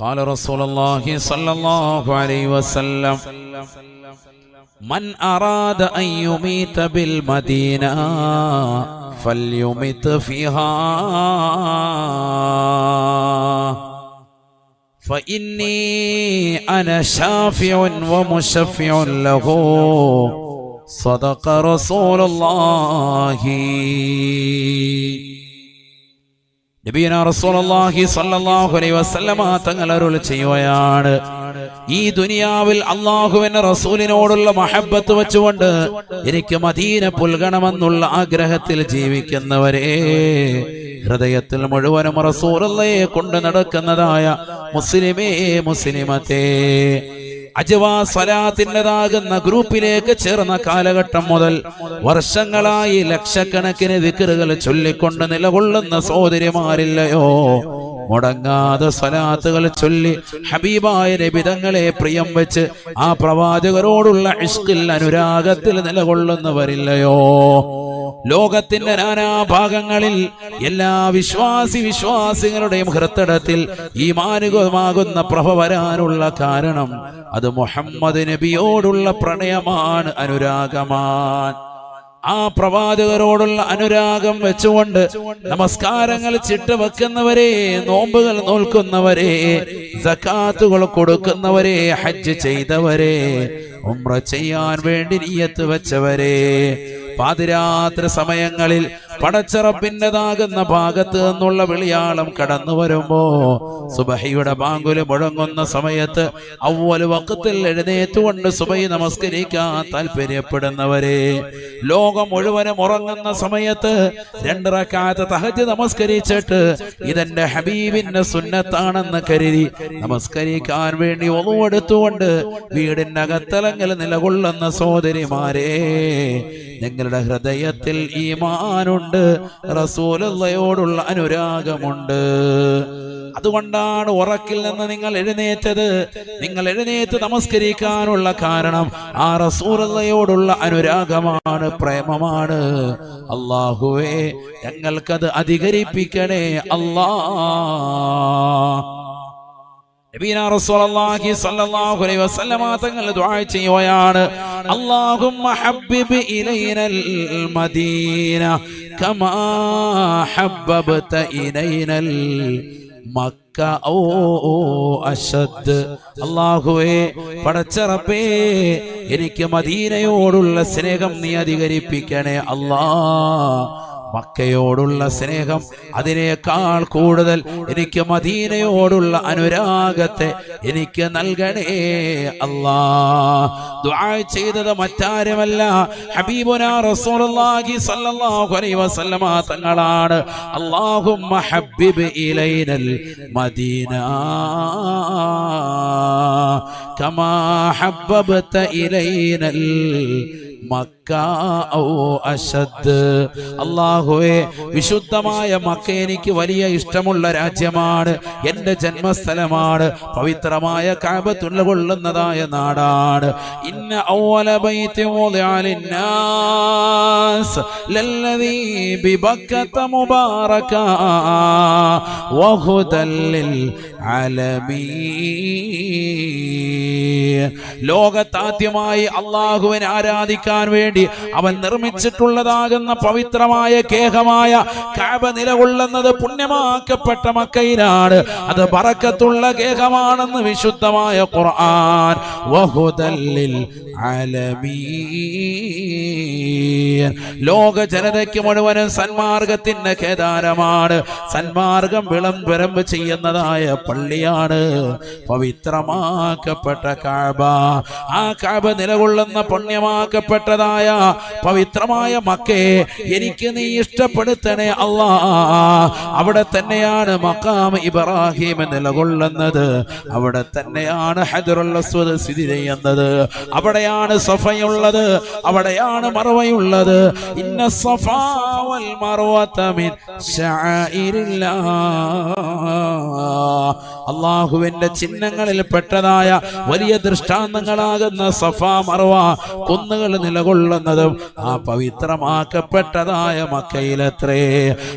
قال رسول الله صلى الله عليه وسلم من أراد أن يميت بالمدينة فليمت فيها. فإني أنا شافع ومشفع له. صدق رسول الله. നബീന റസൂലുള്ളാഹി സ്വല്ലല്ലാഹു അലൈഹി വസല്ലമ തങ്ങൾ അരുൾ ചെയ്യുകയാണ്. ഈ ദുനിയാവിൽ അള്ളാഹുവിന്റെ റസൂലിനോടുള്ള മഹബത്ത് വെച്ചുകൊണ്ട് എനിക്ക് മദീന പുൽകണമെന്നുള്ള ആഗ്രഹത്തിൽ ജീവിക്കുന്നവരെ ഹൃദയത്തിൽ മുഴുവനും റസൂലയെ കൊണ്ട് നടക്കുന്നതായ മുസ്ലിമേ മുസ്ലിമത്തെ അജവാ സ്വലാത്തിന്റെതാകുന്ന ഗ്രൂപ്പിലേക്ക് ചേർന്ന കാലഘട്ടം മുതൽ വർഷങ്ങളായി ലക്ഷക്കണക്കിന് വിക്കറുകൾ ചൊല്ലിക്കൊണ്ട് നിലകൊള്ളുന്ന സഹോദരിമാരില്ലയോ? മുടങ്ങാതെ സ്വലാത്തുകൾ ചൊല്ലി ഹബീബായ രബിതങ്ങളെ പ്രിയം വെച്ച് ആ പ്രവാചകരോടുള്ള ഇഷ്കിൽ അനുരാഗത്തിൽ നിലകൊള്ളുന്നവരില്ലയോ? ലോകത്തിന്റെ നാനാഭാഗങ്ങളിൽ എല്ലാ വിശ്വാസി വിശ്വാസികളുടെയും ഹൃത്തടത്തിൽ ഈ മാനുകമാകുന്ന പ്രഭ വരാനുള്ള കാരണം അത് മുഹമ്മദ് നബിയോടുള്ള പ്രണയമാണ് അനുരാഗമാണ്. ആ പ്രവാചകരോടുള്ള അനുരാഗം വെച്ചുകൊണ്ട് നമസ്കാരങ്ങൾ ചിട്ട് വെക്കുന്നവരെ നോമ്പുകൾ നോൽക്കുന്നവരെ സക്കാത്തുകൾ കൊടുക്കുന്നവരെ ഹജ്ജ് ചെയ്തവരെ ഉമ്ര ചെയ്യാൻ വേണ്ടി നീയത്ത് വെച്ചവരെ. പാതിരാത്രി സമയങ്ങളിൽ പടച്ചറപ്പിന്റെതാകുന്ന ഭാഗത്ത് നിന്നുള്ള വിളിയാളം കടന്നു വരുമ്പോ സുബഹയുടെ ബാങ്കുൽ മുഴങ്ങുന്ന സമയത്ത് അവൽ വക്കത്തിൽ എഴുന്നേറ്റുകൊണ്ട് സുബൈ നമസ്കരിക്കാൻ താല്പര്യപ്പെടുന്നവരെ. ലോകം മുഴുവനും ഉറങ്ങുന്ന സമയത്ത് രണ്ടിറക്കാത്ത തഹജ് നമസ്കരിച്ചിട്ട് ഇതെന്റെ ഹബീബിന്റെ സുന്നത്താണെന്ന് കരുതി നമസ്കരിക്കാൻ വേണ്ടി ഒന്നുവെടുത്തുകൊണ്ട് വീടിന്റെ അകത്തലങ്ങൾ നിലകൊള്ളുന്ന സോദരിമാരെ നിങ്ങളുടെ ഹൃദയത്തിൽ ഈമാനുണ്ട്. റസൂലയോടുള്ള അനുരാഗമുണ്ട്. അതുകൊണ്ടാണ് ഉറക്കിൽ നിന്ന് നിങ്ങൾ എഴുന്നേറ്റത്. നിങ്ങൾ എഴുന്നേറ്റ് നമസ്കരിക്കാനുള്ള കാരണം ആ റസൂലയോടുള്ള അനുരാഗമാണ് പ്രേമമാണ്. അള്ളാഹുവേ ഞങ്ങൾക്കത് അധികരിപ്പിക്കണേ അല്ലാ. റസൂലുള്ളാഹി സ്വല്ലല്ലാഹു അലൈഹി വസല്ലമ ദുആ ചെയ്യുകയാണ്. അല്ലാഹുമ്മ ഇലൈനൽ മദീന. കമാ حببت إلينا മക്ക ഓ അഷദ് അള്ളാഹുവേ പടച്ചറപ്പേ എനിക്ക് മദീനയോടുള്ള സ്നേഹം നീ അധികരിപ്പിക്കണേ അല്ലാ മക്കയോടുള്ള സ്നേഹം അതിനേക്കാൾ കൂടുതൽ എനിക്ക് മദീനയോടുള്ള അനുരാഗത്തെ എനിക്ക് നൽകണേ അല്ലാ. ദുആ ചെയ്തത് മറ്റാരുമല്ല. ഹബീബുന റസൂലുള്ളാഹി സ്വല്ലല്ലാഹു അലൈഹി വസല്ലമ തങ്ങളാണ്. അല്ലാഹുമ്മ ഹബ്ബിബ് ഇലൈനൽ മദീന. കമാ ഹബ്ബബ്ത ഇലൈനൽ അള്ളാഹുവെ വിശുദ്ധമായ മക്ക എനിക്ക് വലിയ ഇഷ്ടമുള്ള രാജ്യമാണ്. എന്റെ ജന്മസ്ഥലമാണ്. പവിത്രമായ കാബത്തുള്ള കൊള്ളുന്നതായ നാടാണ്. ഇന്ന ഔവല ബൈത്തി ലിന്നാസ്. ലല്ലദീ ബിബക്കത മുബാറക. വഹുദൽ ആലമീൻ ലോകത്താദ്യമായി അള്ളാഹുവിനെ ആരാധിക്കാൻ വേണ്ടി അവൻ നിർമ്മിച്ചിട്ടുള്ളതാകുന്ന പവിത്രമായ കേഹമായ കാബ നിലകൊള്ളുന്നത് പുണ്യമാക്കപ്പെട്ട മക്കയിലാണ്. അത് പറക്കത്തുള്ള കേഹമാണെന്ന് വിശുദ്ധമായ ഖുർആൻ. വഹുദല്ലിൽ ആലമീൻ. ലോക ജനതയ്ക്ക് മുഴുവനും സന്മാർഗത്തിന്റെ കേദാരമാണ് സന്മാർഗം വിളംബരം ചെയ്യുന്നതായ പള്ളിയാണ്. പവിത്രമാക്കപ്പെട്ട കാബ. ആ കാബ നിലകൊള്ളുന്ന പുണ്യമാക്കപ്പെട്ടതായ പവിത്രമായ മക്കേ എനിക്ക് നീ ഇഷ്ടപ്പെടുത്തണേ അല്ലാ. അവിടെ തന്നെയാണ് മക്കാം ഇബ്രാഹിം നിലകൊള്ളുന്നത്. അവിടെ തന്നെയാണ് അസ്വദ് സ്ഥിതി ചെയ്യുന്നത്. അവിടെയാണ് സഫയുള്ളത്. അവിടെയാണ് മറവയുള്ളത് ഉള്ളത്. ഇന്ന സഫാ വൽ മർവത മിൻ അള്ളാഹുവിന്റെ ചിഹ്നങ്ങളിൽ പെട്ടതായ വലിയ ദൃഷ്ടാന്തങ്ങളാകുന്ന സഫാ മറവ കുന്നുകൾ നിലകൊള്ളുന്നതും ആ പവിത്രമാക്കപ്പെട്ടതായ മക്കയിലത്രേ.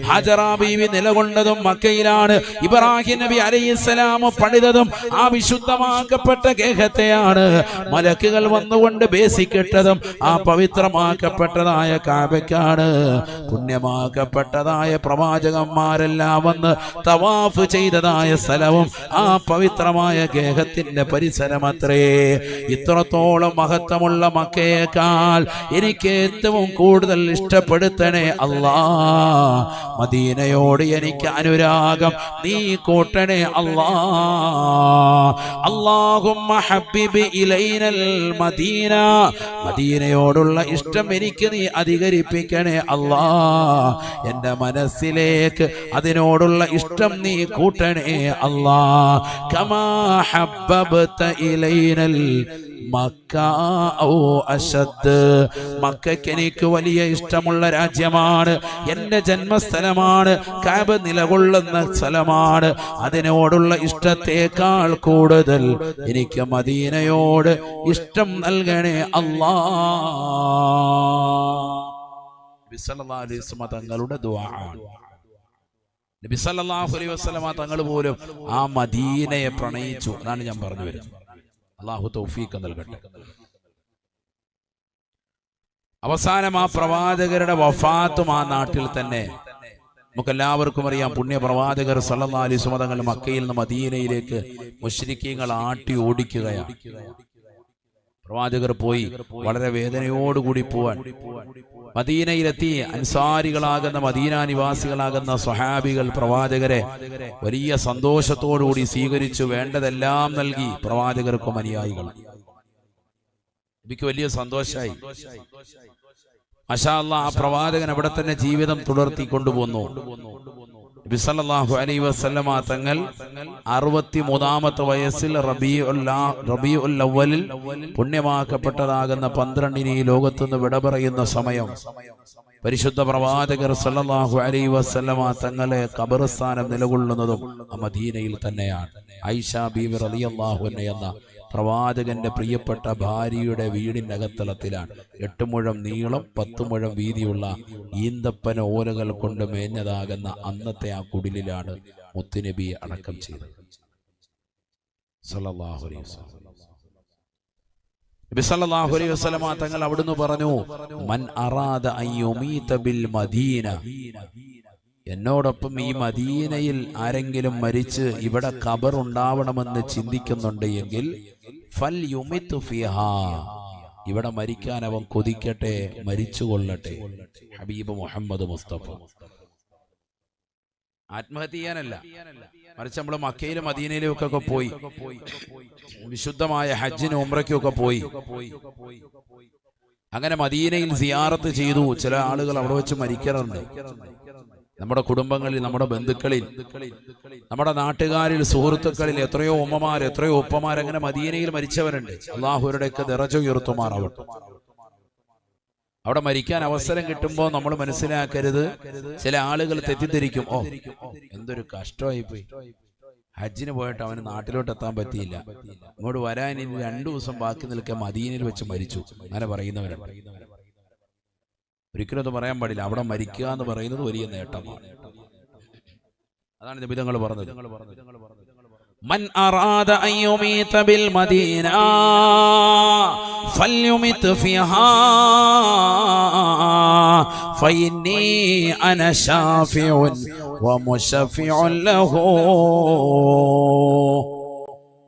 ഹജറാ ബീവി നിലകൊണ്ടതും മക്കയിലാണ്. ഇബ്രാഹിം നബി അലൈഹിസ്സലാം പണിതതും ആ വിശുദ്ധമാക്കപ്പെട്ട ഗേഹത്തെയാണ്. മലക്കുകൾ വന്നുകൊണ്ട് ബേസിക്കിട്ടതും ആ പവിത്രമാക്കപ്പെട്ടതായ കാബയ്ക്കാണ് പുണ്യമാക്കപ്പെട്ടതായ പ്രവാചകന്മാരെല്ലാം വന്ന് തവാഫ് ചെയ്തതായ സ്ഥലവും ആ പവിത്രമായ ഗേഹത്തിന്റെ പരിസരമത്രേ. ഇത്രത്തോളം മഹത്വമുള്ള മക്കയേക്കാൾ എനിക്ക് ഏറ്റവും കൂടുതൽ ഇഷ്ടപ്പെടുത്തണേ അല്ലാ മദീനയോട് എനിക്ക് അനുരാഗം നീ കൂട്ടണേ അല്ലാ ഇലൈനൽ മദീന. മദീനയോടുള്ള ഇഷ്ടം എനിക്ക് നീ അധികരിപ്പിക്കണേ അല്ലാ. എന്റെ മനസ്സിലേക്ക് അതിനോടുള്ള ഇഷ്ടം നീ കൂട്ടണേ അല്ലാ. കമാ ഹബ്ബബ്ത ഇലൈനൽ മക്കയ്ക്ക് എനിക്ക് വലിയ ഇഷ്ടമുള്ള രാജ്യമാണ്. എന്റെ ജന്മസ്ഥലമാണ്. കാബ് നിലകൊള്ളുന്ന സ്ഥലമാണ്. അതിനോടുള്ള ഇഷ്ടത്തേക്കാൾ കൂടുതൽ എനിക്ക് മദീനയോട് ഇഷ്ടം നൽകണേ അള്ളാ. തങ്ങളുടെ നബി സല്ലല്ലാഹു അലൈഹി വസല്ലമ തങ്ങൾ പോലും ആ മദീനയെ പ്രണയിച്ചു എന്നാണ് ഞാൻ പറഞ്ഞു വരുന്നത്. അള്ളാഹു തൗഫീഖ് നൽകട്ടെ. അവസാനം ആ പ്രവാചകരുടെ വഫാത്തും ആ നാട്ടിൽ തന്നെ. നമുക്ക് എല്ലാവർക്കും അറിയാം പുണ്യ പ്രവാചകർ സല്ലല്ലാഹു അലൈഹി വസല്ലം മക്കയിൽ നിന്ന് മദീനയിലേക്ക് മുശ്രിക്കീങ്ങൾ ആട്ടി ഓടിക്കുകയാണ്. പ്രവാചകർ പോയി വളരെ വേദനയോടുകൂടി പോവാൻ. മദീനയിലെത്തി അൻസാരികളാകുന്ന മദീന നിവാസികളാകുന്ന സ്വഹാബികൾ പ്രവാചകരെ വലിയ സന്തോഷത്തോടുകൂടി സ്വീകരിച്ചു വേണ്ടതെല്ലാം നൽകി പ്രവാചകർക്കും അനുയായികൾ എനിക്ക് വലിയ സന്തോഷമായി മഷാല്ല ആ പ്രവാചകൻ അവിടെ തന്നെ ജീവിതം തുടർത്തി കൊണ്ടുപോന്നു. ബിസല്ലാഹു അലൈ വസല്ലമ തങ്ങൾ അറുപത്തി മൂന്നാമത്തെ വയസ്സിൽ റബി അവലിൽ പുണ്യമാക്കപ്പെട്ടതാകുന്ന പന്ത്രണ്ടിന് ഈ ലോകത്തുനിന്ന് വിട പറയുന്ന സമയം. പരിശുദ്ധ പ്രവാചകർ സല്ലാഹു അലൈ വസല്ലമ തങ്ങളെ കബറിസ്ഥാനം നിലകൊള്ളുന്നതും മദീനയിൽ തന്നെയാണ്. ഐഷ ബീവി റളിയല്ലാഹു അൻഹ എന്ന പ്രവാചകന്റെ പ്രിയപ്പെട്ട ഭാര്യയുടെ വീടിന്റെ അകത്തളത്തിലാണ് എട്ട് മുഴം നീളം പത്ത് മുഴം വീതിയുള്ള ഈന്തപ്പന ഓലകൾ കൊണ്ട് മേഞ്ഞതാകുന്ന അന്നത്തെ ആ കുടിലിലാണ് മുത്തുനബിയെ അടക്കം ചെയ്തത്. തങ്ങൾ അവിടുന്ന് പറഞ്ഞു മൻ അറാദ ബിൽ മദീന. എന്നോടൊപ്പം ഈ മദീനയിൽ ആരെങ്കിലും മരിച്ച് ഇവിടെ ഖബർ ഉണ്ടാവണമെന്ന് ചിന്തിക്കുന്നുണ്ട് എങ്കിൽ ഫൽ യുമിത്തു ഫിഹാ. ഇവിടെ മരിക്കാൻ അവൻ കൊതിക്കട്ടെ മരിച്ചു കൊള്ളട്ടെ ഹബീബ് മുഹമ്മദ് മുസ്തഫ. ആത്മഹത്യ ചെയ്യാനല്ല മറിച്ച് നമ്മൾ മക്കയിലും മദീനയിലും ഒക്കെ പോയി. വിശുദ്ധമായ ഹജ്ജിനും ഉംറയ്ക്കും ഒക്കെ പോയി. അങ്ങനെ മദീനയിൽ സിയാറത്ത് ചെയ്തു. ചില ആളുകൾ അവിടെ വെച്ച് മരിക്കാറുണ്ട്. നമ്മുടെ കുടുംബങ്ങളിൽ നമ്മുടെ ബന്ധുക്കളിൽ നമ്മുടെ നാട്ടുകാരിൽ സുഹൃത്തുക്കളിൽ എത്രയോ ഉമ്മമാർ എത്രയോ ഉപ്പമാർ അങ്ങനെ മദീനയിൽ മരിച്ചവരുണ്ട്. അള്ളാഹുരുടെയൊക്കെ നിറച്ചുയർത്തുമാറാവട്ടെ അവിടെ മരിക്കാൻ അവസരം കിട്ടുമ്പോൾ നമ്മൾ മനസ്സിലാക്കരുത്. ചില ആളുകൾ തെറ്റിദ്ധരിക്കും. ഓ എന്തൊരു കഷ്ടമായി പോയി ഹജ്ജിന് പോയിട്ട് അവന് നാട്ടിലോട്ട് എത്താൻ പറ്റിയില്ല. ഇങ്ങോട്ട് വരാൻ ഇനി രണ്ടു ദിവസം ബാക്കി നിൽക്കാൻ മദീനയിൽ വെച്ച് മരിച്ചു. അങ്ങനെ പറയുന്നവരുണ്ട്. ഒരിക്കലും അത് പറയാൻ പാടില്ല അവിടെ മരിക്കുക എന്ന് പറയുന്നത് വലിയ നേട്ടമാണ് അതാണ് നിബിധങ്ങൾ പറഞ്ഞത് من أراد أن يميت بالمدينة فليمت فيها فإني أنا شافع ومشفع له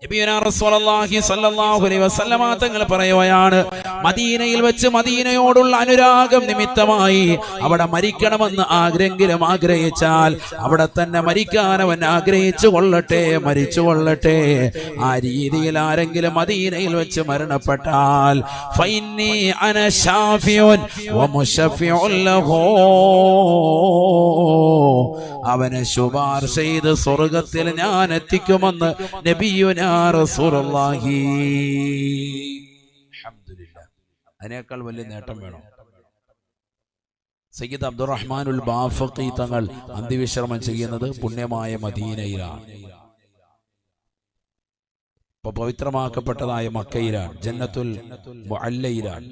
നബിയുനാ റസൂലുള്ളാഹി സ്വല്ലല്ലാഹു അലൈഹി വസല്ലമ തങ്ങൾ പറയുകയാണ് മദീനയിൽ വെച്ച് മദീനയോടുള്ള അനുരാഗം നിമിത്തമായി അവിടെ മരിക്കണമെന്ന് ആഗ്രഹെങ്കിലും ആഗ്രഹിച്ചാൽ അവിടെ തന്നെ മരിക്കാൻ അവൻ ആഗ്രഹിച്ചു കൊള്ളട്ടെ മരിച്ചു കൊള്ളട്ടെ. ആ രീതിയിൽ ആരെങ്കിലും മദീനയിൽ വെച്ച് മരണപ്പെട്ടാൽ അവനെ ശുപാർശ ചെയ്ത് സ്വർഗത്തിൽ ഞാൻ എത്തിക്കുമെന്ന് നബിയുനാ അൽഹംദുലില്ലാ അതിനേക്കാൾ വലിയ നേട്ടം വേണം. സയ്യിദ് അബ്ദുറഹ്മാനുൽ ബാഫക്കി തങ്ങൾ അന്തിവിശ്രമം ചെയ്യുന്നത് പുണ്യമായ മദീനയിലാണ്. ഇപ്പൊ പവിത്രമാക്കപ്പെട്ടതായ മക്കയിലാണ് ജന്നത്തുൽ അല്ലയിലാണ്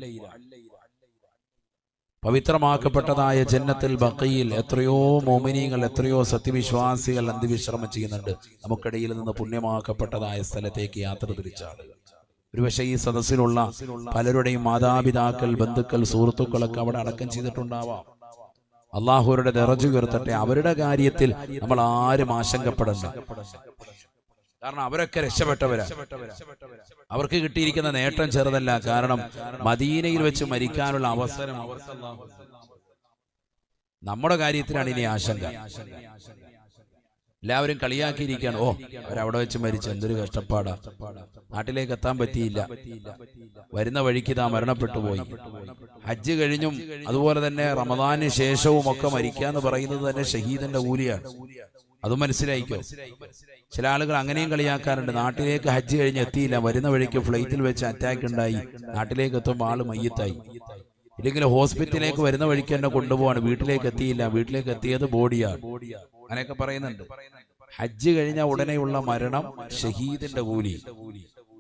പവിത്രമാക്കപ്പെട്ടതായ ജന്നത്തിൽ ബക്കയിൽ എത്രയോ മോമിനികൾ എത്രയോ സത്യവിശ്വാസികൾ അന്തിവിശ്രമം ചെയ്യുന്നുണ്ട്. നമുക്കിടയിൽ നിന്ന് പുണ്യമാക്കപ്പെട്ടതായ സ്ഥലത്തേക്ക് യാത്ര തിരിച്ച ആളുകൾ ഒരുപക്ഷെ ഈ സദസ്സിലുള്ള പലരുടെയും മാതാപിതാക്കൾ ബന്ധുക്കൾ സുഹൃത്തുക്കളൊക്കെ അവിടെ അടക്കം ചെയ്തിട്ടുണ്ടാവാം. അള്ളാഹുരുടെ നിറഞ്ഞു ഉയർത്തട്ടെ അവരുടെ കാര്യത്തിൽ നമ്മൾ ആരും ആശങ്കപ്പെടണ്ട. കാരണം അവരൊക്കെ രക്ഷപ്പെട്ടവരാ. അവർക്ക് കിട്ടിയിരിക്കുന്ന നേട്ടം ചെറുതല്ല. കാരണം മദീനയിൽ വെച്ച് മരിക്കാനുള്ള അവസരം നമ്മുടെ കാര്യത്തിലാണ് ഇനി ആശങ്ക. എല്ലാവരും കളിയാക്കിയിരിക്കുകയാണ്. ഓ അവരവിടെ വെച്ച് മരിച്ചു. എന്തൊരു കഷ്ടപ്പാടാ. നാട്ടിലേക്ക് എത്താൻ പറ്റിയില്ല. വരുന്ന വഴിക്ക് ഇതാ മരണപ്പെട്ടു പോയി. ഹജ്ജ് കഴിഞ്ഞും അതുപോലെ തന്നെ റമദാന് ശേഷവും ഒക്കെ മരിക്കാന്ന് പറയുന്നത് തന്നെ ഷഹീദന്റെ കൂലിയാണ്. അത് മനസ്സിലായിക്കോ? ചില ആളുകൾ അങ്ങനെയും കളിയാക്കാറുണ്ട്. നാട്ടിലേക്ക് ഹജ്ജ് കഴിഞ്ഞ് എത്തിയില്ല. വരുന്ന വഴിക്ക് ഫ്ലൈറ്റിൽ വെച്ച് അറ്റാക്ക് ഉണ്ടായി. നാട്ടിലേക്ക് എത്തുമ്പോൾ ആൾ മയ്യത്തായി. ഇല്ലെങ്കിൽ ഹോസ്പിറ്റലിലേക്ക് വരുന്ന വഴിക്ക് തന്നെ കൊണ്ടുപോവാണ്. വീട്ടിലേക്ക് എത്തിയില്ല. വീട്ടിലേക്ക് എത്തിയത് ബോഡിയാണ്. അങ്ങനെയൊക്കെ പറയുന്നുണ്ട്. ഹജ്ജ് കഴിഞ്ഞ ഉടനെയുള്ള മരണം ഷഹീദിന്റെ കൂലി.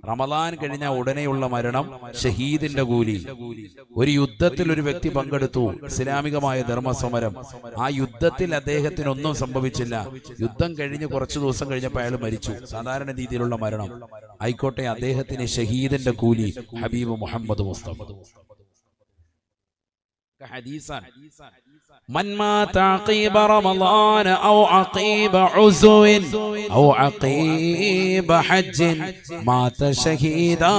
റമദാൻ കഴിഞ്ഞ ഉടനെയുള്ള മരണം ഷഹീദിന്റെ കൂലി. ഒരു യുദ്ധത്തിൽ ഒരു വ്യക്തി പങ്കെടുത്തു. ഇസ്ലാമികമായ ധർമ്മസമരം. ആ യുദ്ധത്തിൽ അദ്ദേഹത്തിന് ഒന്നും സംഭവിച്ചില്ല. യുദ്ധം കഴിഞ്ഞ് കുറച്ചു ദിവസം കഴിഞ്ഞപ്പോൾ അയാൾ മരിച്ചു. സാധാരണ രീതിയിലുള്ള മരണം. ആയിക്കോട്ടെ അദ്ദേഹത്തിന് ഷഹീദിന്റെ കൂലി ഹബീബ് മുഹമ്മദ് മുസ്തഫ. حديثا. من مات عقيب رمضان أو عقيب عزو أو عقيب حج مات شهيدا.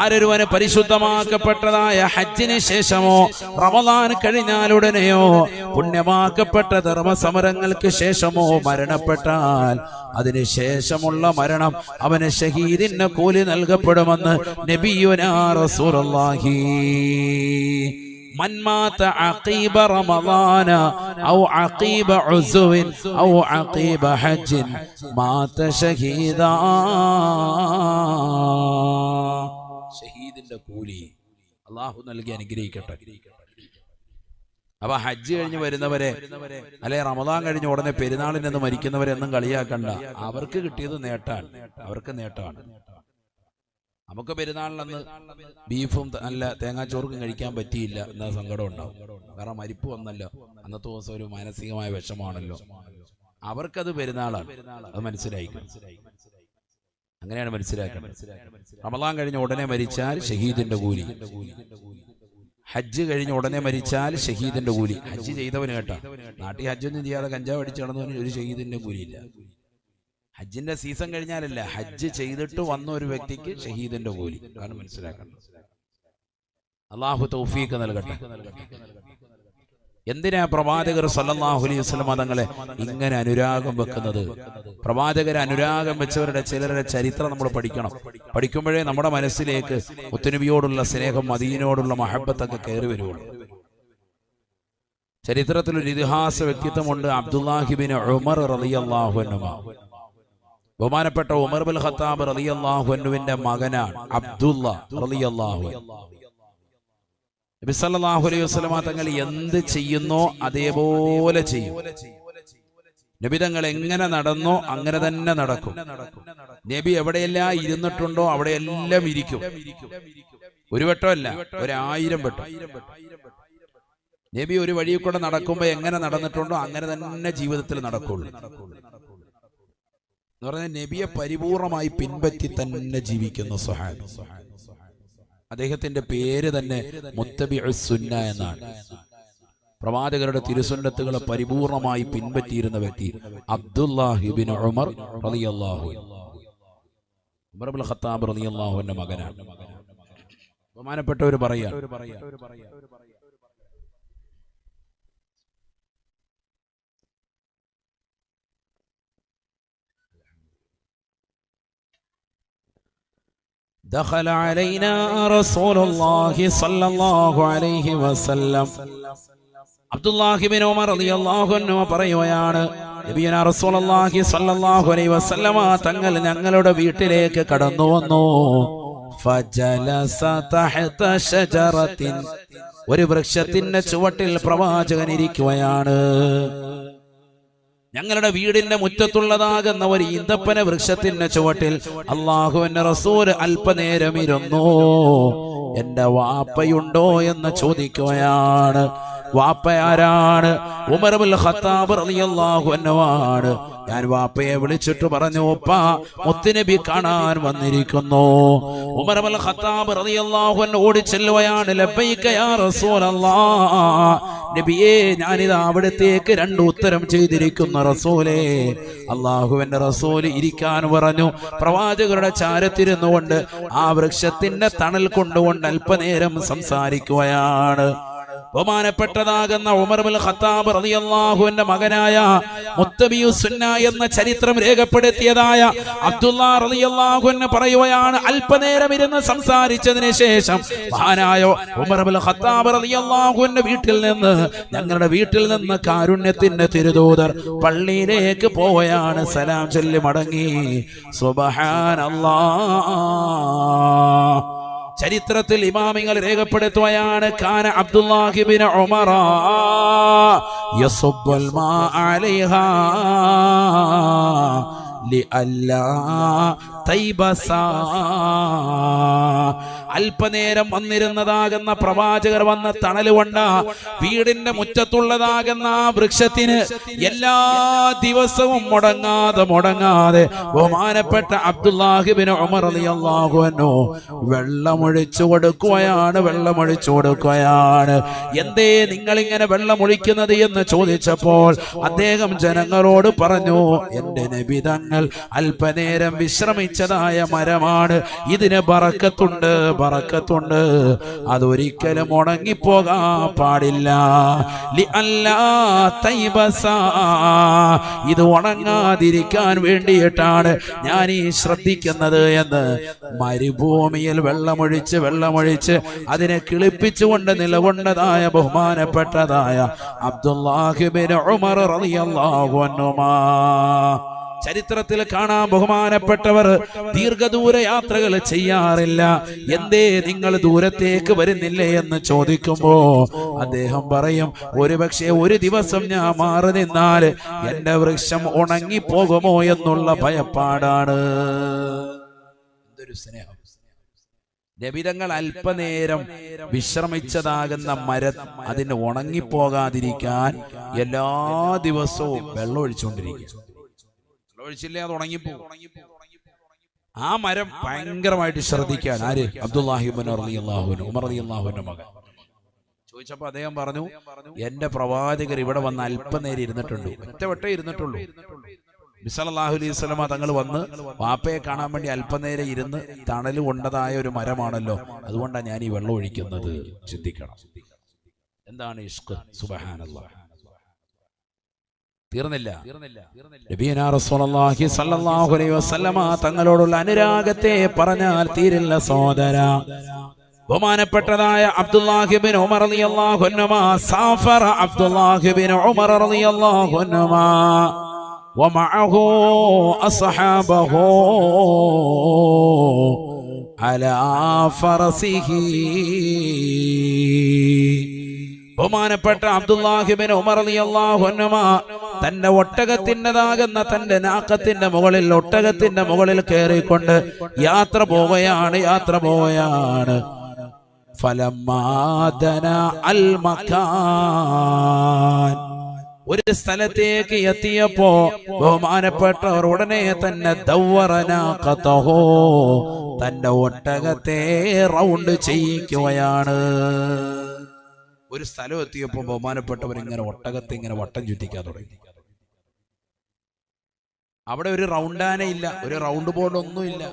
ആരൊരുവന് പരിശുദ്ധമാക്കപ്പെട്ടതായ ഹജ്ജിന് ശേഷമോ റമദാൻ കഴിഞ്ഞാലുടനെയോ പുണ്യമാക്കപ്പെട്ട ധർമ്മസമരങ്ങൾക്ക് ശേഷമോ മരണപ്പെട്ടാൽ അതിന് ശേഷമുള്ള മരണം അവന് ഷഹീദിന് കൂലി നൽകപ്പെടുമെന്ന് നബിയുനാ റസൂലുള്ളാഹി من مات عقيب رمضان أو عقيب عزو أو عقيب حج مات شهيدا ഷഹീദിന്റെ കൂലി അള്ളാഹു നൽകി അനുഗ്രഹിക്കട്ടെ. അപ്പൊ ഹജ്ജ് കഴിഞ്ഞ് വരുന്നവരെ അല്ലെ റമദാൻ കഴിഞ്ഞ് ഉടനെ പെരുന്നാളിൽ നിന്ന് മരിക്കുന്നവരെ ഒന്നും കളിയാക്കണ്ട. അവർക്ക് കിട്ടിയത് നേട്ടാണ്. അവർക്ക് നേട്ടമാണ് നമുക്ക് പെരുന്നാളിനന്ന് ബീഫും നല്ല തേങ്ങാച്ചോറും കഴിക്കാൻ പറ്റിയില്ല എന്ന സങ്കടം ഉണ്ടാവും. കാരണം മരിപ്പ് വന്നല്ലോ. അന്നത്തെ ദിവസം ഒരു മാനസികമായ വിഷമാണല്ലോ അവർക്കത് പെരുന്നാളാണ്. അത് മനസ്സിലായിക്കും? അങ്ങനെയാണ് മനസ്സിലാക്കുന്നത് റമദാൻ കഴിഞ്ഞ ഉടനെ മരിച്ചാൽ ഷഹീദിന്റെ കൂലി. ഹജ്ജ് കഴിഞ്ഞ ഉടനെ മരിച്ചാൽ ഷഹീദിന്റെ കൂലി. ഹജ്ജ് ചെയ്തവന് കേട്ടാ. നാട്ടിൽ ഹജ്ജൊന്നും ചെയ്യാതെ കഞ്ചാവ് അടിച്ചു നടന്നവന് ഒരു ഷഹീദിന്റെ കൂലിയില്ല. ഹജ്ജിന്റെ സീസൺ കഴിഞ്ഞാലല്ല ഹജ്ജ് ചെയ്തിട്ട് വന്ന ഒരു വ്യക്തിക്ക് ഷഹീദിന്റെ കൂലി. കാരണം മനസ്സിലാക്കണം അള്ളാഹു തൗഫീഖ് നൽകട്ടെ. എന്തിനാ പ്രവാചകർ സല്ലല്ലാഹു അലൈഹി വസല്ലം തങ്ങളെ ഇങ്ങനെ അനുരാഗം വെക്കുന്നത്? പ്രവാചകർ അനുരാഗം വെച്ചവരുടെ ചിലരുടെ ചരിത്രം നമ്മൾ പഠിക്കണം. പഠിക്കുമ്പോഴേ നമ്മുടെ മനസ്സിലേക്ക് ഒത്തുനബിയോടുള്ള സ്നേഹം മദീനോടുള്ള മഹബത്തൊക്കെ കയറി വരുള്ളൂ. ചരിത്രത്തിൽ ഒരു ഇതിഹാസ വ്യക്തിത്വമുണ്ട് അബ്ദുല്ലാഹിബിൻ ഉമർ റളിയല്ലാഹു അൻഹുമ. ബഹുമാനപ്പെട്ട ഉമർ ബിൻ ഖത്താബ് റളിയല്ലാഹു അൻഹുവിന്റെ മകനാണ് അബ്ദുല്ലാഹു അൻഹു നബി സല്ലല്ലാഹു അലൈഹി വസ്ലമ തങ്ങൾ എന്ത് ചെയ്യുന്നോ അതേപോലെ ചെയ്യും. നബി തങ്ങൾ എങ്ങനെ നടന്നോ അങ്ങനെ തന്നെ നടക്കും. നബി എവിടെയെല്ലാം ഇരുന്നിട്ടുണ്ടോ അവിടെയെല്ലാം ഇരിക്കും. ഒരു വട്ടമല്ല ഒരായിരം വട്ടം. നബി ഒരു വഴിയിൽ കൂടെ നടക്കുമ്പോ എങ്ങനെ നടന്നിട്ടുണ്ടോ അങ്ങനെ തന്നെ ജീവിതത്തിൽ നടക്കുള്ളൂ. എന്ന് പറഞ്ഞാൽ നബിയെ പരിപൂർണമായി പിൻപറ്റി തന്നെ ജീവിക്കുന്ന സുഹാബി അദ്ദേഹത്തിന്റെ പേര് തന്നെ മുത്തബി സുന്ന എന്നാണ്. പ്രവാചകരുടെ തിരുസുന്നത്തുകളെ പരിപൂർണമായി പിൻപറ്റിയിരുന്ന വ്യക്തി അബ്ദുല്ലാഹിബിൻ ഉമർ റളിയല്ലാഹു ഉമർ ഖത്താബ് റളിയല്ലാഹുവിന്റെ മകനാണ്. ബഹുമാനപ്പെട്ടവർ പറയാ دخل علينا رسول الله صلى الله عليه وسلم അബ്ദുല്ലാഹിബിൻ ഉമർ റളിയല്ലാഹു അൻഹു പറയുകയാണ് നബിയന റസൂലുള്ളാഹി സ്വല്ലല്ലാഹു അലൈഹി വസല്ലമ തങ്ങൾ ഞങ്ങളുടെ വീട്ടിലേക്ക് കടന്നു വന്നു ഫജലസ തഹത ഷജറത്തിൻ ഒരു വൃക്ഷത്തിന്റെ ചുവട്ടിൽ പ്രവാചകൻ ഇരിക്കുകയാണ് ഞങ്ങളുടെ വീടിന്റെ മുറ്റത്തുള്ളതാകുന്ന ഒരു ഈന്തപ്പന വൃക്ഷത്തിന്റെ ചുവട്ടിൽ അള്ളാഹുവിന്റെ റസൂൽ അല്പനേരം ഇരുന്നു. എന്റെ വാപ്പയുണ്ടോ എന്ന് ചോദിക്കുകയാണ്. വാപ്പ ആരാണ് ഖത്താബ് റളിയല്ലാഹു അൻഹുവാണ്. ഞാൻ വാപ്പയെ വിളിച്ചിട്ട് പറഞ്ഞു ഉപ്പ മുത്തുനബി കാണാൻ വന്നിരിക്കുന്നു. ഉമർബുൽ ഖത്താബ് റളിയല്ലാഹു അൻഹു ഓടിച്ചെല്ലുകയാണ് ലബ്ബൈക യാ റസൂലല്ലാഹ് നബിയേ ഞാനിതാ അവിടത്തേക്ക് രണ്ട് ഉത്തരം ചെയ്തിരിക്കുന്ന റസൂലേ. അള്ളാഹുവിന്റെ റസൂൽ ഇരിക്കാൻ പറഞ്ഞു. പ്രവാചകരുടെ ചാരത്തിരുന്നു കൊണ്ട് ആ വൃക്ഷത്തിന്റെ തണൽ കൊണ്ടുകൊണ്ട് അല്പനേരം സംസാരിക്കുകയാണ്. ബഹുമാനപ്പെട്ടതാകുന്ന ഉമർബുൽ ഖത്താബ് റളിയല്ലാഹുവിന്റെ മകനായ മുത്തബിയു സുന്ന എന്ന ചരിത്രം രേഖപ്പെടുത്തിയതായ അബ്ദുള്ള റളിയല്ലാഹു എന്ന് പറയുകയാണ് അല്പനേരം ഇരുന്ന് സംസാരിച്ചതിന് ശേഷം മഹാനായ ഉമർബുൽ ഖത്താബ് റളിയല്ലാഹുവിന്റെ വീട്ടിൽ നിന്ന് ഞങ്ങളുടെ വീട്ടിൽ നിന്ന് കാരുണ്യത്തിന്റെ തിരുദൂതർ പള്ളിയിലേക്ക് പോവുകയാണ്. സലാം ചൊല്ലി മടങ്ങി. സുബഹാനല്ലാഹ്. ചരിത്രത്തിൽ ഇമാമിങ്ങൾ രേഖപ്പെടുത്തുകയാണ് കാന അബ്ദുല്ലാഹിബിൻ ഉമറ മാ അലൈഹാ ലിഅല്ലാ തൈബസാ. അല്പനേരം വന്നിരുന്നതാകുന്ന പ്രവാചകർ വന്ന് തണലുകൊണ്ട വീടിന്റെ മുറ്റത്തുള്ളതാകുന്ന ആ വൃക്ഷത്തിന് എല്ലാ ദിവസവും മുടങ്ങാതെ മുടങ്ങാതെ ബഹുമാനപ്പെട്ട അബ്ദുല്ലാഹിബിന് ഉമർ വെള്ളമൊഴിച്ചു കൊടുക്കുകയാണ് വെള്ളമൊഴിച്ചു കൊടുക്കുകയാണ്. എന്തേ നിങ്ങൾ ഇങ്ങനെ വെള്ളമൊഴിക്കുന്നത് എന്ന് ചോദിച്ചപ്പോൾ അദ്ദേഹം ജനങ്ങളോട് പറഞ്ഞു എന്റെ നബി തങ്ങൾ അല്പനേരം വിശ്രമിച്ചതായ മരമാണ് ഇതിന് ബറക്കത്തുണ്ട് ബറക്കത്തുണ്ട് അതൊരിക്കലും ഉണങ്ങിപ്പോകാൻ പാടില്ല. ഇത് ഉണങ്ങാതിരിക്കാൻ വേണ്ടിയിട്ടാണ് ഞാൻ ഈ ശ്രദ്ധിക്കുന്നത് എന്ന് മരുഭൂമിയിൽ വെള്ളമൊഴിച്ച് വെള്ളമൊഴിച്ച് അതിനെ കിളിപ്പിച്ചുകൊണ്ട് നിലകൊണ്ടതായ ബഹുമാനപ്പെട്ടതായ അബ്ദുല്ലാഹിബിൻ ഉമർ റളിയല്ലാഹു അൻഹുമാ. ചരിത്രത്തിൽ കാണാൻ ബഹുമാനപ്പെട്ടവർ ദീർഘദൂര യാത്രകൾ ചെയ്യാറില്ല. എന്തേ നിങ്ങൾ ദൂരത്തേക്ക് വരുന്നില്ലേ എന്ന് ചോദിക്കുമ്പോ അദ്ദേഹം പറയും ഒരുപക്ഷെ ഒരു ദിവസം ഞാൻ മാറി നിന്നാൽ എന്റെ വൃക്ഷം ഉണങ്ങിപ്പോകുമോ എന്നുള്ള ഭയപ്പാടാണ്. എന്തൊരു സ്നേഹം. രവിതങ്ങൾ അല്പനേരം വിശ്രമിച്ചതാകുന്ന മരം അതിന് ഉണങ്ങിപ്പോകാതിരിക്കാൻ എല്ലാ ദിവസവും വെള്ളം ഒഴിച്ചുകൊണ്ടിരിക്കുക. ഒഴിച്ചില്ലേ? അത് ഉണങ്ങിപ്പോ ആ മരം ഭയങ്കരമായിട്ട് ശ്രദ്ധിക്കാൻ ആര്? അബ്ദുല്ലാഹിബൻ ഉമർ അലി അള്ളാഹുവിന്റെ മകൻ. ചോദിച്ചപ്പോ അദ്ദേഹം പറഞ്ഞു എന്റെ പ്രവാചകർ ഇവിടെ വന്ന് അല്പനേരം ഇരുന്നിട്ടുണ്ട്? ഒറ്റവട്ടേ ഇരുന്നിട്ടുള്ളൂ. ബിസലാഹു അലൈഹി സ്വലമ തങ്ങൾ വന്ന് വാപ്പയെ കാണാൻ വേണ്ടി അല്പനേരം ഇരുന്ന് തണൽ കൊണ്ടതായ ഒരു മരമാണല്ലോ അതുകൊണ്ടാണ് ഞാൻ ഈ വെള്ളം ഒഴിക്കുന്നത്. ചിന്തിക്കണം. എന്താണ് ഇഷ്ക്? സുബഹാനല്ലാ തീർന്നില്ല നബിയനാ റസൂലുള്ളാഹി സ്വല്ലല്ലാഹു അലൈഹി വസല്ലമ തങ്ങളോടുള്ള അനുരാഗത്തെ പറഞ്ഞാൽ തീരില്ല സഹോദര ബഹുമാനപ്പെട്ടതായ അബ്ദുല്ലാഹിബിൻ ഉമർ റളിയല്ലാഹു അൻഹുമാ സാഫറ അബ്ദുല്ലാഹിബിൻ ഉമർ റളിയല്ലാഹു അൻഹുമാ ومعه أصحابه على فرسه ബഹുമാനപ്പെട്ട അബ്ദുല്ലാഹിബിൻ ഉമർ അൻഹുമ തന്റെ ഒട്ടകത്തിന്റെതാകുന്ന തന്റെ നാക്കത്തിന്റെ മുകളിൽ ഒട്ടകത്തിന്റെ മുകളിൽ കയറിക്കൊണ്ട് യാത്ര പോവുകയാണ് യാത്ര പോവുകയാണ്. ഫലമാദന അൽ ഒരു സ്ഥലത്തേക്ക് എത്തിയപ്പോ ബഹുമാനപ്പെട്ടവർ ഉടനെ തന്നെ തന്റെ ഒട്ടകത്തെ റൗണ്ട് ചെയ്യിക്കുകയാണ്. ഒരു സ്ഥലം എത്തിയപ്പോ ബഹുമാനപ്പെട്ടവർ ഇങ്ങനെ ഒട്ടകത്തെ ഇങ്ങനെ വട്ടം ചുറ്റിക്കാൻ തുടങ്ങി. അവിടെ ഒരു റൗണ്ടാന ഇല്ല. ഒരു റൗണ്ട് ബോർഡ് ഒന്നും ഇല്ല.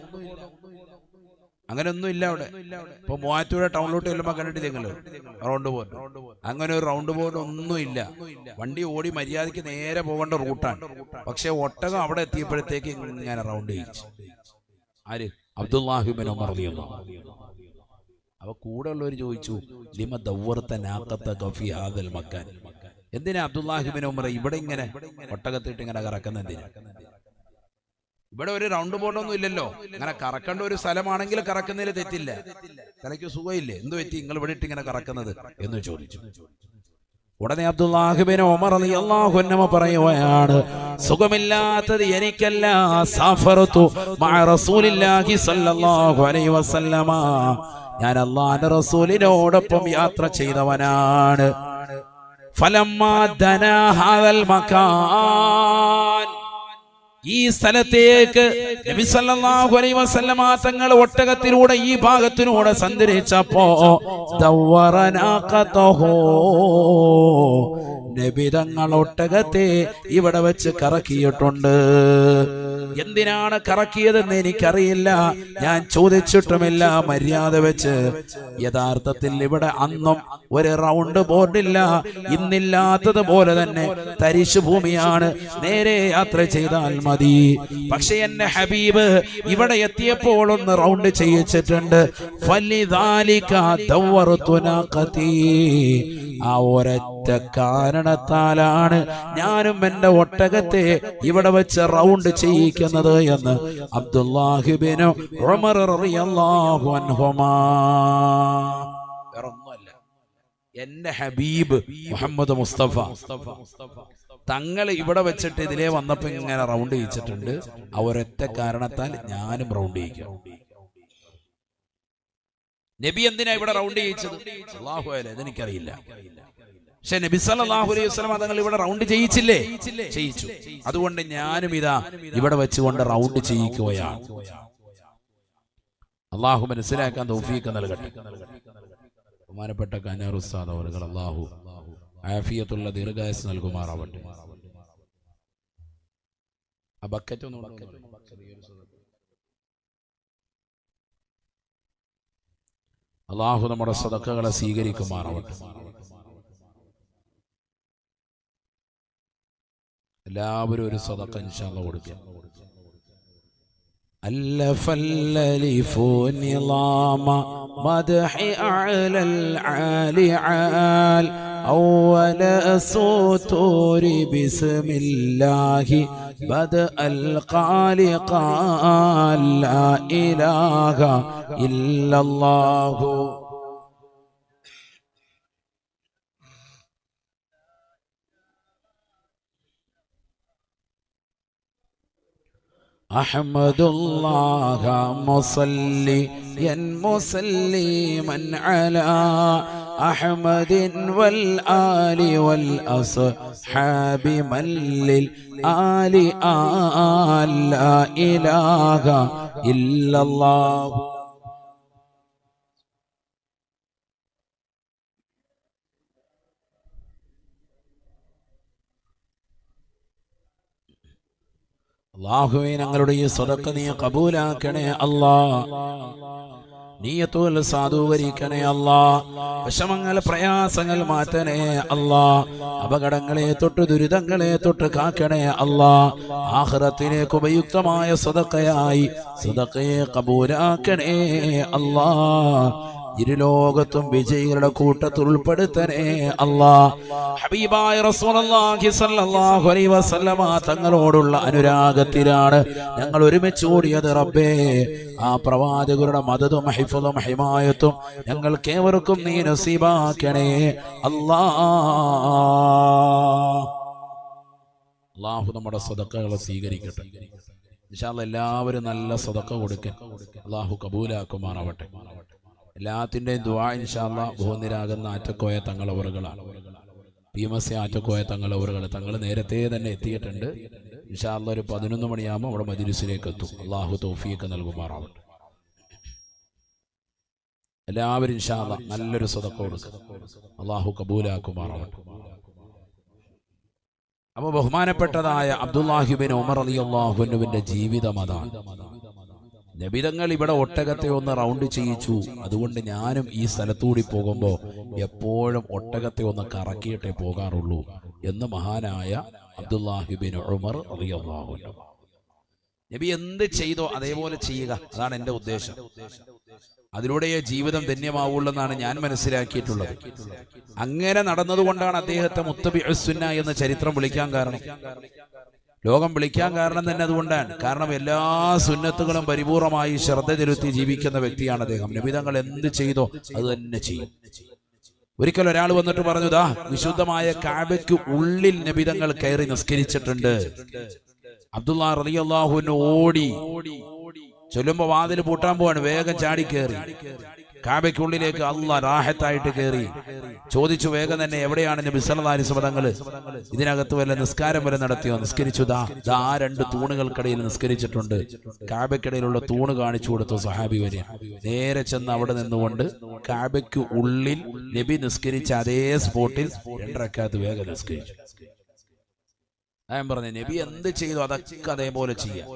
അങ്ങനെ ഒന്നും ഇല്ല അവിടെ. ഇപ്പൊ മൂവാറ്റൂര ടൗണിലോട്ട് ചെല്ലുമ്പോ കണ്ടിട്ട് നിങ്ങൾ റൗണ്ട് ബോർഡ് അങ്ങനെ ഒരു റൗണ്ട് ബോർഡ് ഒന്നും ഇല്ല. വണ്ടി ഓടി മര്യാദയ്ക്ക് നേരെ പോകേണ്ട റൂട്ടാണ്. പക്ഷെ ഒട്ടകം അവിടെ എത്തിയപ്പോഴത്തേക്ക് ഇങ്ങനെ റൗണ്ട് ചെയ്യിച്ചു. ആര്? അബ്ദുല്ലാഹിബിൻ ഉമർ അവ കൂടെ ഉള്ളവർ ചോദിച്ചു ലിമ ദവ്വർത്ത നാക്കത്ത കഫി ഹാദൽ മക്കാൻ? എന്തിനാ അബ്ദുല്ലാഹിബിൻ ഉമർ ഇവിടെ ഇങ്ങനെ ഒട്ടകത്തിട്ട് ഇങ്ങനെ കറക്കുന്ന എന്തിനാ? ഇവിടെ ഒരു റൗണ്ട് ബോർഡൊന്നും ഇല്ലല്ലോ. ഇങ്ങനെ കറക്കേണ്ട ഒരു സ്ഥലമാണെങ്കിൽ കറക്കുന്നതിൽ തെറ്റില്ല. തലയ്ക്ക് സുഖമില്ലേ? എന്ത് പറ്റി? നിങ്ങൾ ഇവിടെ ഇട്ട് ഇങ്ങനെ കറക്കുന്നത്? എന്ന് ചോദിച്ചു. ഉടനെ അബ്ദുല്ലാഹിബിൻ ഉമർ അലി അൻഹു പറയുകയാണ് സുഖമില്ലാത്തത് എനിക്കല്ല സഫറത്തു മഅ റസൂലില്ലാഹി സല്ലല്ലാഹു അലൈഹി വസല്ലമ. ഞാൻ അള്ളാഹുവിന്റെ റസൂലിനോടൊപ്പം യാത്ര ചെയ്തവനാണ്. ഫലമ്മാ ദനാ ഹാദൽ മകാൻ ഈ സ്ഥലത്തേക്ക് തങ്ങൾ ഒട്ടകത്തിലൂടെ ഈ ഭാഗത്തിലൂടെ സഞ്ചരിച്ചപ്പോ ദവ്വറനാഖതഹു നബി ഒട്ടകത്തെ ഇവിടെ വെച്ച് കറക്കിയിട്ടുണ്ട്. എന്തിനാണ് കറക്കിയതെന്ന് എനിക്കറിയില്ല. ഞാൻ ചോദിച്ചിട്ടുമില്ല. മര്യാദ വെച്ച്. യഥാർത്ഥത്തിൽ ഇവിടെ അന്നും ഒരു റൗണ്ട് ബോർഡില്ല. ഇന്നില്ലാത്തത് പോലെ തന്നെ തരിശു ഭൂമിയാണ് നേരെ യാത്ര ചെയ്താൽ മതി. പക്ഷെ എന്റെ ഹബീബ് ഇവിടെ എത്തിയപ്പോൾ ഒന്ന് റൗണ്ട് ചെയ്യിച്ചിട്ടുണ്ട്. ആ ഒരൊറ്റ കാരണത്താലാണ് ഞാനും എന്റെ ഒട്ടകത്തെ ഇവിടെ വെച്ച് റൗണ്ട് ചെയ്യിക്കുന്നത് എന്ന് അബ്ദുല്ലാഹിബിന് എന്റെ ഹബീബ് മുഹമ്മദ് മുസ്തഫ തങ്ങൾ ഇവിടെ വെച്ചിട്ട് ഇതിലേ വന്നപ്പോ ഇങ്ങനെ റൗണ്ട് ചെയ്യിച്ചിട്ടുണ്ട്. ആ ഒരൊറ്റ കാരണത്താൽ ഞാനും റൗണ്ട് ചെയ്യിക്കാം. നബി എന്തിനാ ഇവിടെ റൗണ്ട് ചെയ്യിച്ചത്? അള്ളാഹു അല്ലേ ഇതെനിക്കറിയില്ല. പക്ഷെ നബി സല്ലല്ലാഹു അലൈഹി വസല്ലം തങ്ങൾ ഇവിടെ റൗണ്ട് ചെയ്യിച്ചില്ലേ? ചെയ്യിച്ചു. അതുകൊണ്ട് ഞാനും ഇതാ ഇവിടെ വെച്ചുകൊണ്ട് റൗണ്ട് ചെയ്യിക്കുകയാണ്. അള്ളാഹു മനസ്സിലാക്കാൻ തൗഫീഖ് നൽകട്ടെ. ബഹുമാനപ്പെട്ട കനാർ ഉസ്താദ് അവറുകൾ അള്ളാഹു ആഫിയത്തുള്ള ദീർഘായസ് നൽകുമാറാവട്ടെ. ആ ബക്കറ്റ് ഒന്ന്. അള്ളാഹു നമ്മുടെ സദക്കകളെ സ്വീകരിക്കുമാറാവട്ടെ. എല്ലാവരും ഒരു സദക്ക ഇൻഷാല്ല കൊടുക്കുക ألف الألف نظام مدح أعلى العالي عال أول سطور بسم الله بدأ القال قال لا إله إلا الله أحمد الله مصليا مسلما على أحمد والآل والأصحاب من للآل آل لا إله إلا الله. അള്ളാഹുവെ ഞങ്ങളുടെ ഈ സ്വതക്ക നീ കബൂലാക്കണേ അല്ലാ. നീയത്തോൽ സാധൂകരിക്കണേ അല്ലാ. വിഷമങ്ങൾ പ്രയാസങ്ങൾ മാറ്റണേ അല്ലാ. അപകടങ്ങളെ തൊട്ട് ദുരിതങ്ങളെ തൊട്ട് കാക്കണേ അല്ലാ. ആഹ്റത്തിലേക്ക് ഉപയുക്തമായ സ്വതക്കയായി സ്വതക്കയെ കബൂലാക്കണേ അല്ലാ. ഇരുലോകത്തും വിജയികളുടെ കൂട്ടത്തിൽ ഉൾപ്പെടുത്തനേ അല്ലാ ഹബീബായ റസൂലുള്ളാഹി സ്വല്ലല്ലാഹു അലൈഹി വസല്ലമ തങ്ങളോടുള്ള അനുരാഗത്തിലാണ് ഞങ്ങൾ ഒരുമിച്ച് കൂടിയത് റബ്ബേ. ആ പ്രവാചകരുടെ മദതും ഹിഫുതും ഹിമായത്തും ഞങ്ങൾ കേവർക്കും നീ നസീബാക്കണേ. അല്ലാ അള്ളാഹു നമ്മുടെ സദക്കകളെ സ്വീകരിക്കട്ടെ. ഇൻഷാല്ല എല്ലാവരും നല്ല സദക്ക കൊടുക്കുക അള്ളാഹു കബൂലാക്കുമാറാവട്ടെ. എല്ലാത്തിന്റെയും ദുആ ഇൻഷാല്ല ഭൂനിരാകുന്ന ആറ്റക്കോയ തങ്ങളവറുകളാണ്. സി ആറ്റക്കോയ തങ്ങളവറുകൾ തങ്ങൾ നേരത്തെ തന്നെ എത്തിയിട്ടുണ്ട്. ഇൻഷാല്ല ഒരു പതിനൊന്ന് മണിയാകുമ്പോൾ അവിടെ മജിലിസിലേക്ക് എത്തും അള്ളാഹു തോഫിയൊക്കെ നൽകുമാറാവട്ടെ. എല്ലാവരും ഇൻഷാല്ല നല്ലൊരു സദക്ക കൊടുക്കും. അള്ളാഹു കബൂലാക്കുമാറാവട്ടെ. അപ്പൊ ബഹുമാനപ്പെട്ടതായ അബ്ദുല്ലാഹിബിൻ ഉമർ അലി അള്ളാഹുനുവിന്റെ ജീവിതം അതാണ്. നബിതങ്ങൾ ഇവിടെ ഒട്ടകത്തെ ഒന്ന് റൗണ്ട് ചെയ്യിച്ചു. അതുകൊണ്ട് ഞാനും ഈ സ്ഥലത്തൂടി പോകുമ്പോൾ എപ്പോഴും ഒട്ടകത്തെ ഒന്ന് കറക്കിയിട്ടേ പോകാറുള്ളൂ എന്ന് മഹാനായ അബ്ദുല്ലാഹിബിൻ ഉമർ അറിയാഹു നബി എന്ത് ചെയ്തോ അതേപോലെ ചെയ്യുക. അതാണ് എന്റെ ഉദ്ദേശം. അതിലൂടെ ജീവിതം ധന്യമാവുള്ളൂ എന്നാണ് ഞാൻ മനസ്സിലാക്കിയിട്ടുള്ളത്. അങ്ങനെ നടന്നതുകൊണ്ടാണ് അദ്ദേഹത്തെ മുത്തബി അസുന്ന എന്ന ചരിത്രം വിളിക്കാൻ കാരണം. ലോകം വിളിക്കാൻ കാരണം തന്നെ അതുകൊണ്ടാണ്. കാരണം എല്ലാ സുന്നത്തുകളും പരിപൂർണമായി ശ്രദ്ധ ചെലുത്തി ജീവിക്കുന്ന വ്യക്തിയാണ് അദ്ദേഹം. നിമിതങ്ങൾ എന്ത് ചെയ്തോ അത് തന്നെ ചെയ്യും. ഒരിക്കൽ ഒരാൾ വന്നിട്ട് പറഞ്ഞു ദാ വിശുദ്ധമായ കാബയ്ക്ക് ഉള്ളിൽ നിബിതങ്ങൾ കയറി നിസ്കരിച്ചിട്ടുണ്ട്. അബ്ദുള്ള റലിയല്ലാഹുവിന് ഓടി. ചൊല്ലുമ്പോ വാതിൽ പൂട്ടാൻ പോവാണ്. വേഗം ചാടി കയറി. കാബയ്ക്കുള്ളിലേക്ക് അല്ല റാഹത്തായിട്ട് കയറി ചോദിച്ചു വേഗം തന്നെ എവിടെയാണ് നബി സല്ലല്ലാഹി അലൈഹി ഇതിനകത്ത് വല്ല നിസ്കാരം വരെ നടത്തിയോ? നിസ്കരിച്ചു. ദാ ദാ ആ രണ്ട് തൂണുകൾക്കിടയിൽ നിസ്കരിച്ചിട്ടുണ്ട്. കാബയ്ക്കിടയിലുള്ള തൂണ് കാണിച്ചു കൊടുത്തു സഹാബി വരെ. നേരെ ചെന്ന് അവിടെ നിന്നുകൊണ്ട് കാബയ്ക്ക് ഉള്ളിൽ നബി നിസ്കരിച്ച അതേ സ്പോട്ടിൽ രണ്ടരക്കാത്ത് വേഗം നിസ്കരിച്ചു. ഞാൻ പറഞ്ഞു നബി എന്ത് ചെയ്തു? അതൊക്കെ അതേപോലെ ചെയ്യാം.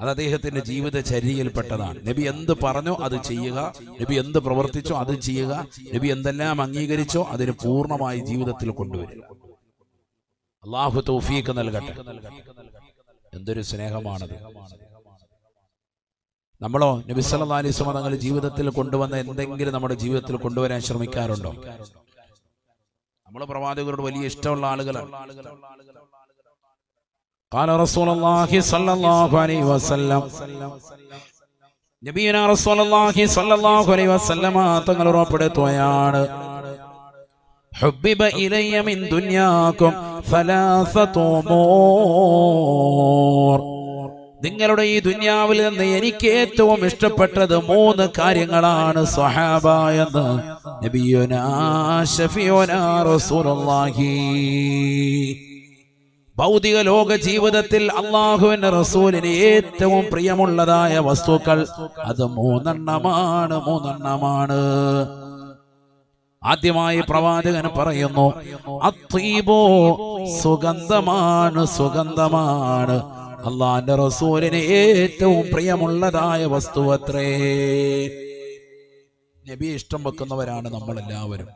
അത് അദ്ദേഹത്തിന്റെ ജീവിതചര്യയിൽപ്പെട്ടതാണ് നബി എന്ത് പറഞ്ഞോ അത് ചെയ്യുക. നബി എന്ത് പ്രവർത്തിച്ചോ അത് ചെയ്യുക. നബി എന്തെല്ലാം അംഗീകരിച്ചോ അതിന് പൂർണമായി ജീവിതത്തിൽ കൊണ്ടുവരിക. അള്ളാഹു തൗഫീഖ് നൽകട്ടെ. എന്തൊരു സ്നേഹമാണത്. നമ്മളോ നബി സല്ലല്ലാഹു അലൈഹി വസല്ലം തങ്ങൾ ജീവിതത്തിൽ കൊണ്ടുവന്ന എന്തെങ്കിലും നമ്മുടെ ജീവിതത്തിൽ കൊണ്ടുവരാൻ ശ്രമിക്കാറുണ്ടോ? നമ്മൾ പ്രവാചകരോട് വലിയ ഇഷ്ടമുള്ള ആളുകളാണ്. قال رسول الله صلى الله عليه وسلم നബീന റസൂലുള്ളാഹി സ്വല്ലല്ലാഹു അലൈഹി വസല്ലമ തങ്ങൾ ഉറപ്പെടുത്തുകയാണ് حبب إلي من دنياكم ثلاثة أمور നിങ്ങളുടെ ഈ ദുന്യാവിൽ നിന്ന് എനിക്ക് ഏറ്റവും ഇഷ്ടപ്പെട്ടത് മൂന്ന് കാര്യങ്ങളാണ് സ്വഹാബ എന്ന് നബിയുനാ ഷഫിയുനാ റസൂലുള്ളാഹി ഭൗതിക ലോക ജീവിതത്തിൽ അള്ളാഹുവിന്റെ റസൂലിന് ഏറ്റവും പ്രിയമുള്ളതായ വസ്തുക്കൾ അത് മൂന്നെണ്ണമാണ് മൂന്നെണ്ണമാണ്. ആദ്യമായി പ്രവാചകൻ പറയുന്നു അത്തീബോ സുഗന്ധമാണ് സുഗന്ധമാണ്. അള്ളാന്റെ റസൂലിന് ഏറ്റവും പ്രിയമുള്ളതായ വസ്തു അത്രേ. നബി ഇഷ്ടം വെക്കുന്നവരാണ് നമ്മളെല്ലാവരും.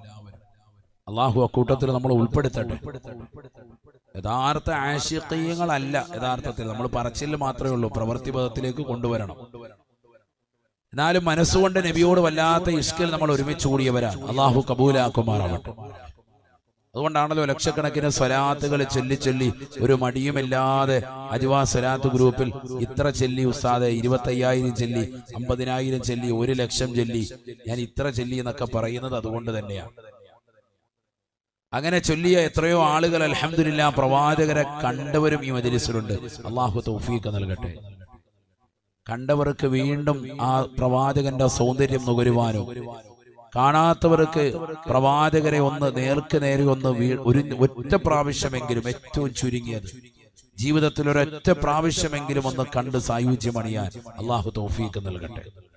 അള്ളാഹു അക്കൂട്ടത്തിൽ നമ്മൾ ഉൾപ്പെടുത്തട്ടെ. യഥാർത്ഥ ആശിക്കീയങ്ങളല്ല യഥാർത്ഥത്തിൽ നമ്മൾ പറച്ചിൽ മാത്രമേ ഉള്ളൂ പ്രവൃത്തി പദത്തിലേക്ക് കൊണ്ടുവരണം. എന്നാലും മനസ്സുകൊണ്ട് നബിയോട് വല്ലാത്ത ഇഷ്കിൽ നമ്മൾ ഒരുമിച്ച് കൂടിയവരാണ്. അള്ളാഹു കബൂലാക്കുമാറാവട്ടെ. അതുകൊണ്ടാണല്ലോ ലക്ഷക്കണക്കിന് സ്വലാത്തുകൾ ചൊല്ലി ചൊല്ലി ഒരു മടിയുമില്ലാതെ അജുവാ സ്വലാത്ത് ഗ്രൂപ്പിൽ ഇത്ര ചെല്ലി ഉസ്താദെ ഇരുപത്തയ്യായിരം ചെല്ലി അമ്പതിനായിരം ചെല്ലി ഒരു ലക്ഷം ചെല്ലി ഞാൻ ഇത്ര ചെല്ലി എന്നൊക്കെ പറയുന്നത് അതുകൊണ്ട് തന്നെയാണ്. അങ്ങനെ ചൊല്ലിയ എത്രയോ ആളുകൾ അലഹമില്ല പ്രവാചകരെ കണ്ടവരും ഈ മജലിസിലുണ്ട്. അള്ളാഹു തൗഫീഖ് നൽകട്ടെ. കണ്ടവർക്ക് വീണ്ടും ആ പ്രവാചകന്റെ സൗന്ദര്യം നുകരുവാനോ. കാണാത്തവർക്ക് പ്രവാചകരെ ഒന്ന് നേർക്ക് നേരെ ഒന്ന് ഒരു ഒറ്റ പ്രാവശ്യമെങ്കിലും ഏറ്റവും ചുരുങ്ങിയത്. ജീവിതത്തിൽ ഒരൊറ്റ പ്രാവശ്യമെങ്കിലും ഒന്ന് കണ്ട് സായുജ്യമണിയാൻ അള്ളാഹു തൗഫീഖ് നൽകട്ടെ.